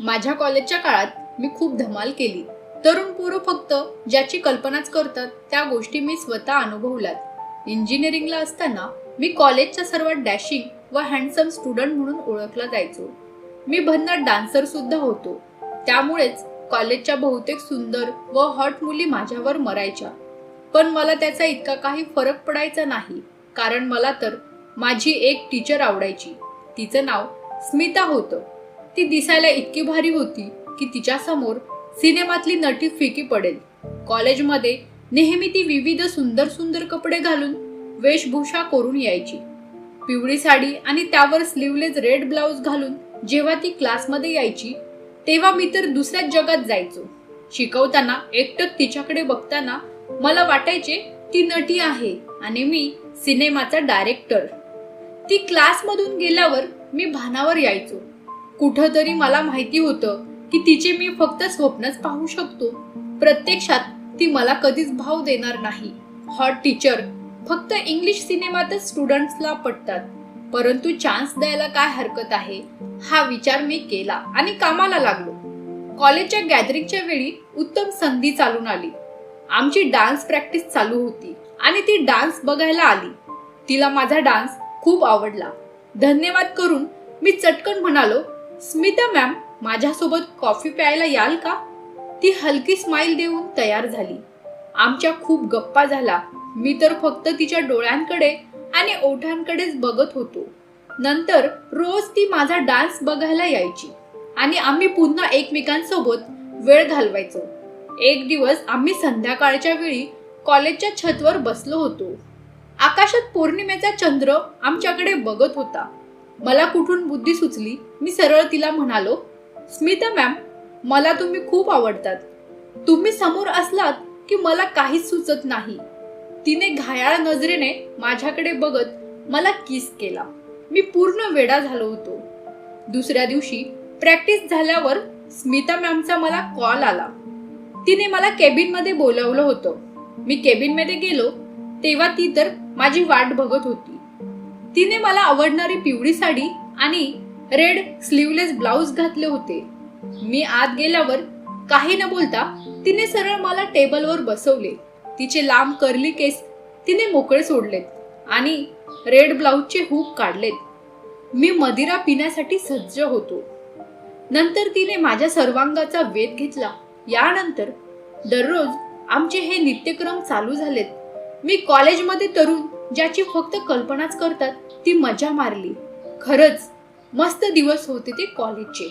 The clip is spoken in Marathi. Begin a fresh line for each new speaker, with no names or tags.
माझ्या कॉलेजच्या काळात मी खूप धमाल केली. तरुण पोरं फक्त ज्याची कल्पनाच करतात त्या गोष्टी मी स्वतः अनुभवल्यात. इंजिनिअरिंगला असताना मी कॉलेजच्या सर्वात डॅशिंग व हँडसम स्टुडंट म्हणून ओळखला जायचो. मी भन्नाट डान्सर सुद्धा होतो. त्यामुळेच कॉलेजच्या बहुतेक सुंदर व हॉट मुली माझ्यावर मरायच्या. पण मला त्याचा इतका काही फरक पडायचा नाही कारण मला तर माझी एक टीचर आवडायची. तिचं नाव स्मिता होतं. ती दिसायला इतकी भारी होती की तिच्या समोर सिनेमातली नटी फिकी पडेल. कॉलेजमध्ये नेहमी ती विविध सुंदर सुंदर कपडे घालून वेशभूषा करून यायची. पिवळी साडी आणि त्यावर स्लीवलेस रेड ब्लाऊज घालून जेव्हा ती क्लासमध्ये यायची तेव्हा मी तर दुसऱ्याच जगात जायचो. शिकवताना एकटक तिच्याकडे बघताना मला वाटायचे ती नटी आहे आणि मी सिनेमाचा डायरेक्टर ती क्लासमधून गेल्यावर मी भानावर यायचो. कुठंतरी मला माहिती होतं की तिचे मी फक्त स्वप्नच पाहू शकतो. प्रत्यक्षात ती मला कधीच भाव देणार नाही. हॉट टीचर फक्त इंग्लिश सिनेमातच स्टुडंट्सला पटतात. परंतु चान्स द्यायला काय हरकत आहे? हा विचार मी केला आणि कामाला लागलो. कॉलेजच्या गॅदरिंगच्या वेळी उत्तम संधी चालून आली. आमची डान्स प्रॅक्टिस चालू होती आणि ती डान्स बघायला आली. तिला माझा डान्स खूप आवडला. धन्यवाद करून मी चटकन म्हणालो स्मिता मॅम माझ्यासोबत कॉफी प्यायला याल का? ती हलकी स्माईल देऊन तयार झाली. आमच्या खूप गप्पा झाला. मी तर फक्त तिच्या डोळ्यांकडे आणि ओठांकडेच बघत होतो. नंतर रोज ती माझा डान्स बघायला यायची आणि आम्ही पुन्हा एकमेकांसोबत वेळ घालवायचो. एक दिवस आम्ही संध्याकाळच्या वेळी कॉलेजच्या छतवर बसलो होतो. आकाशात पौर्णिमेचा चंद्र आमच्याकडे बघत होता. मला कुठून बुद्धी सुचली? मी सरळ तिला म्हणालो स्मिता मॅम मला तुम्ही खूप आवडतात. तुम्ही समोर असलात की मला काहीच सुचत नाही. तिने घायाळ नजरेने माझ्याकडे बघत मला किस केला. मी पूर्ण वेडा झालो होतो. दुसऱ्या दिवशी प्रॅक्टिस झाल्यावर स्मिता मॅमचा मला कॉल आला. तिने मला केबिनमध्ये बोलावलं होतं. मी केबिनमध्ये गेलो तेव्हा ती तर माझी वाट बघत होती. तिने मला आवडणारी पिवळी साडी आणि रेड स्लीवलेस ब्लाउज घातले होते. मी आत गेल्यावर काही न बोलता तिने सरळ मला टेबलवर बसवले. तिचे लांब कर्ली केस तिने मोकळे सोडलेत आणि रेड ब्लाउजचे हुक काढलेत. मी मदिरा पिण्यासाठी सज्ज होतो. नंतर तिने माझ्या सर्वांगाचा वेध घेतला. यानंतर दररोज आमचे हे नित्यक्रम चालू झालेत. मी कॉलेजमध्ये तरुण ज्याची फक्त कल्पनाच करतात ती मजा मारली. खरंच मस्त दिवस होते ते कॉलेजचे